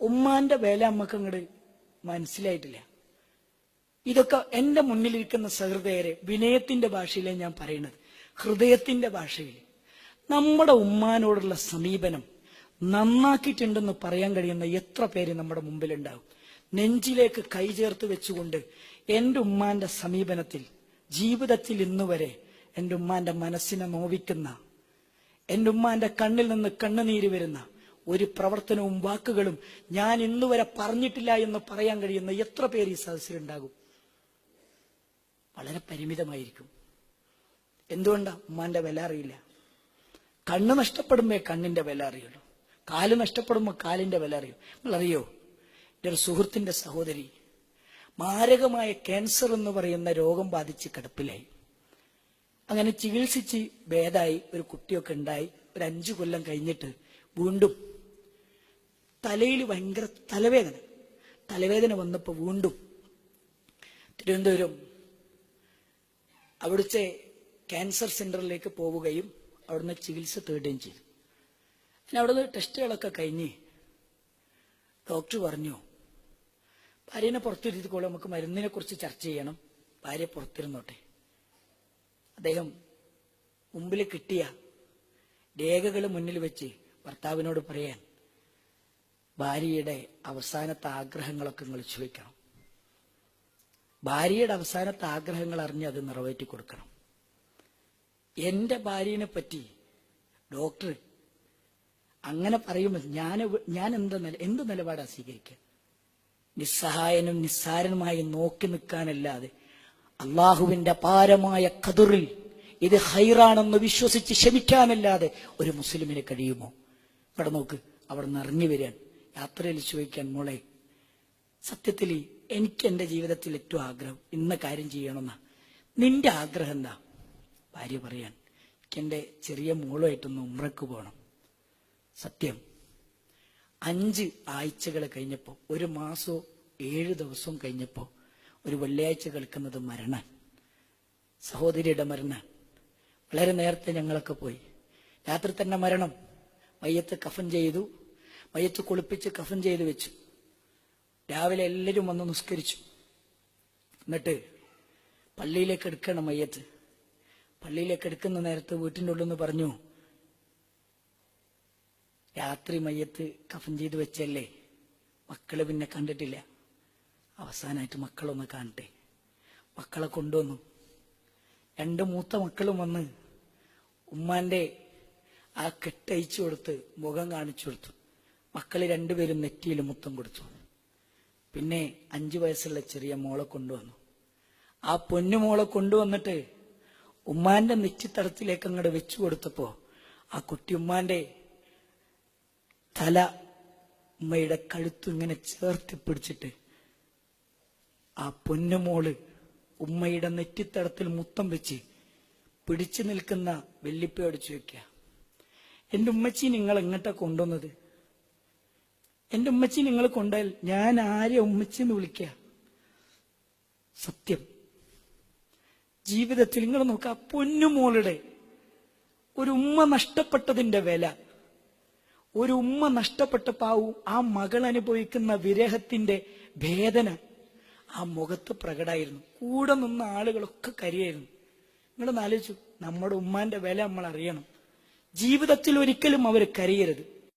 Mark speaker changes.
Speaker 1: ഉമ്മാന്റെ വേല അമ്മയ്ക്ക് അങ്ങോട്ട് മനസ്സിലായിട്ടില്ല. ഇതൊക്കെ എന്റെ മുന്നിലിരിക്കുന്ന സഹൃദയരെ വിനയത്തിന്റെ ഭാഷയിലേ ഞാൻ പറയുന്നത് ഹൃദയത്തിന്റെ ഭാഷയിൽ. നമ്മുടെ ഉമ്മാനോടുള്ള സമീപനം നന്നാക്കിയിട്ടുണ്ടെന്ന് പറയാൻ കഴിയുന്ന എത്ര പേര് നമ്മുടെ മുമ്പിലുണ്ടാവും. നെഞ്ചിലേക്ക് കൈ ചേർത്ത് വെച്ചുകൊണ്ട് എന്റെ ഉമ്മാന്റെ സമീപനത്തിൽ ജീവിതത്തിൽ ഇന്നുവരെ എന്റെ ഉമ്മാന്റെ മനസ്സിനെ നോവിക്കുന്ന എന്റെ ഉമ്മാന്റെ കണ്ണിൽ നിന്ന് കണ്ണുനീര് വരുന്ന ഒരു പ്രവർത്തനവും വാക്കുകളും ഞാൻ ഇന്നുവരെ പറഞ്ഞിട്ടില്ല എന്ന് പറയാൻ കഴിയുന്ന എത്ര പേര് ഈ സദസ്സിലുണ്ടാകും? വളരെ പരിമിതമായിരിക്കും. എന്തുകൊണ്ടാ? ഉമ്മാന്റെ വില അറിയില്ല. കണ്ണ് നഷ്ടപ്പെടുമ്പോ കണ്ണിന്റെ വില അറിയുള്ളൂ. കാൽ നഷ്ടപ്പെടുമ്പോ കാലിന്റെ വില അറിയും. നിങ്ങൾ അറിയോ എന്റെ ഒരു സുഹൃത്തിന്റെ സഹോദരി മാരകമായ ക്യാൻസർ എന്ന് പറയുന്ന രോഗം ബാധിച്ച് കിടപ്പിലായി. അങ്ങനെ ചികിത്സിച്ച് ഭേദായി ഒരു കുട്ടിയൊക്കെ ഉണ്ടായി. ഒരു അഞ്ചു കൊല്ലം കഴിഞ്ഞിട്ട് വീണ്ടും തലയിൽ ഭയങ്കര തലവേദന. തലവേദന വന്നപ്പോൾ വീണ്ടും തിരുവനന്തപുരം അവിടുത്തെ ക്യാൻസർ സെന്ററിലേക്ക് പോവുകയും അവിടുന്ന് ചികിത്സ തേടുകയും ചെയ്തു. പിന്നെ അവിടുന്ന് ടെസ്റ്റുകളൊക്കെ കഴിഞ്ഞ് ഡോക്ടർ പറഞ്ഞു ഭാര്യനെ പുറത്തിരുത്തിക്കോളൂ നമുക്ക് മരുന്നിനെ കുറിച്ച് ചർച്ച ചെയ്യണം. ഭാര്യ പുറത്തിരുന്നോട്ടെ. അദ്ദേഹം മുമ്പിൽ കിട്ടിയ രേഖകൾ മുന്നിൽ വെച്ച് ഭർത്താവിനോട് പറയാൻ ഭാര്യയുടെ അവസാനത്തെ ആഗ്രഹങ്ങളൊക്കെ നിങ്ങൾ ചോദിക്കണം. ഭാര്യയുടെ അവസാനത്തെ ആഗ്രഹങ്ങൾ അറിഞ്ഞ് അത് നിറവേറ്റി കൊടുക്കണം. എന്റെ ഭാര്യനെ പറ്റി ഡോക്ടർ അങ്ങനെ പറയുമ്പോൾ ഞാൻ ഞാൻ എന്ത് എന്ത് നിലപാടാണ് സ്വീകരിക്കുക? നിസ്സഹായനും നിസ്സാരനുമായി നോക്കി നിൽക്കാനല്ലാതെ അള്ളാഹുവിന്റെ അപാരമായ കതിറിൽ ഇത് ഹൈറാണെന്ന് വിശ്വസിച്ച് ക്ഷമിക്കാനല്ലാതെ ഒരു മുസ്ലിമിന് കഴിയുമോ? ഇവിടെ നോക്ക് അവിടെ ഇറങ്ങി വരാൻ യാത്രയിൽ ചോദിക്കാൻ മോളെ സത്യത്തിൽ എനിക്ക് എന്റെ ജീവിതത്തിൽ ഏറ്റവും ആഗ്രഹം ഇന്ന കാര്യം ചെയ്യണമെന്നാ. നിന്റെ ആഗ്രഹം എന്താ? ഭാര്യ പറയാൻ എന്റെ ചെറിയ മോളുമായിട്ടൊന്ന് ഉമ്രക്ക് പോകണം. സത്യം അഞ്ച് ആഴ്ചകൾ കഴിഞ്ഞപ്പോൾ ഒരു മാസവും ഏഴ് ദിവസവും കഴിഞ്ഞപ്പോൾ ഒരു വെള്ളിയാഴ്ച കേൾക്കുന്നത് മരണ സഹോദരിയുടെ മരണ. വളരെ നേരത്തെ ഞങ്ങളൊക്കെ പോയി. രാത്രി തന്നെ മരണം. മയ്യത്ത് കഫൻ ചെയ്തു. മയ്യത്ത് കുളിപ്പിച്ച് കഫൻ ചെയ്ത് വെച്ചു. രാവിലെ എല്ലാവരും വന്ന് നിസ്കരിച്ചു. എന്നിട്ട് പള്ളിയിലേക്ക് എടുക്കണം മയ്യത്ത്. പള്ളിയിലേക്ക് എടുക്കുന്ന നേരത്ത് വീട്ടിന്റെ ഉള്ളിൽ നിന്ന് പറഞ്ഞു രാത്രി മയ്യത്ത് കഫൻ ചെയ്ത് വെച്ചല്ലേ? മക്കളെ പിന്നെ കണ്ടിട്ടില്ല. അവസാനമായിട്ട് മക്കളൊന്ന് കാണട്ടെ. മക്കളെ കൊണ്ടുവന്നു. രണ്ട് മൂത്ത മക്കളും വന്ന് ഉമ്മാന്റെ ആ കെട്ടയച്ചു കൊടുത്ത് മുഖം കാണിച്ചു കൊടുത്തു. മക്കൾ രണ്ടുപേരും നെറ്റിയിൽ മുത്തം കൊടുത്തു. പിന്നെ അഞ്ചു വയസ്സുള്ള ചെറിയ മോളെ കൊണ്ടുവന്നു. ആ പൊന്നു മോളെ കൊണ്ടുവന്നിട്ട് ഉമ്മാന്റെ നെറ്റിത്തടത്തിലേക്ക് അങ്ങോട്ട് വെച്ചു കൊടുത്തപ്പോ ആ കുട്ടി ഉമ്മാന്റെ തല ഉമ്മയുടെ കഴുത്തു ഇങ്ങനെ ചേർത്ത് പിടിച്ചിട്ട് ആ പൊന്നു മോൾ ഉമ്മയുടെ നെറ്റിത്തടത്തിൽ മുത്തം വെച്ച് പിടിച്ചു നിൽക്കുന്ന വെല്ലിപ്പയോട് ചോദിക്കുക എന്റെ ഉമ്മച്ചി നിങ്ങൾ എങ്ങട്ടാ കൊണ്ടുവന്നത്? എന്റെ ഉമ്മച്ചി നിങ്ങൾ കൊണ്ടാൽ ഞാൻ ആരെ ഉമ്മച്ചി എന്ന് വിളിക്ക? സത്യം. ജീവിതത്തിൽ നിങ്ങൾ നോക്കുക പൊന്നുമോളുടെ ഒരു ഉമ്മ നഷ്ടപ്പെട്ടതിന്റെ വില. ഒരു ഉമ്മ നഷ്ടപ്പെട്ടപ്പോ ആ ആ മകൾ അനുഭവിക്കുന്ന വിരഹത്തിന്റെ വേദന ആ മുഖത്ത് പ്രകടായിരുന്നു കൂടെ നിന്ന ആളുകളൊക്കെ കരിയായിരുന്നു. നിങ്ങളൊന്ന് ആലോചിച്ചു നമ്മുടെ ഉമ്മാന്റെ വില നമ്മൾ അറിയണം. ജീവിതത്തിൽ ഒരിക്കലും അവർ കരയരുത്.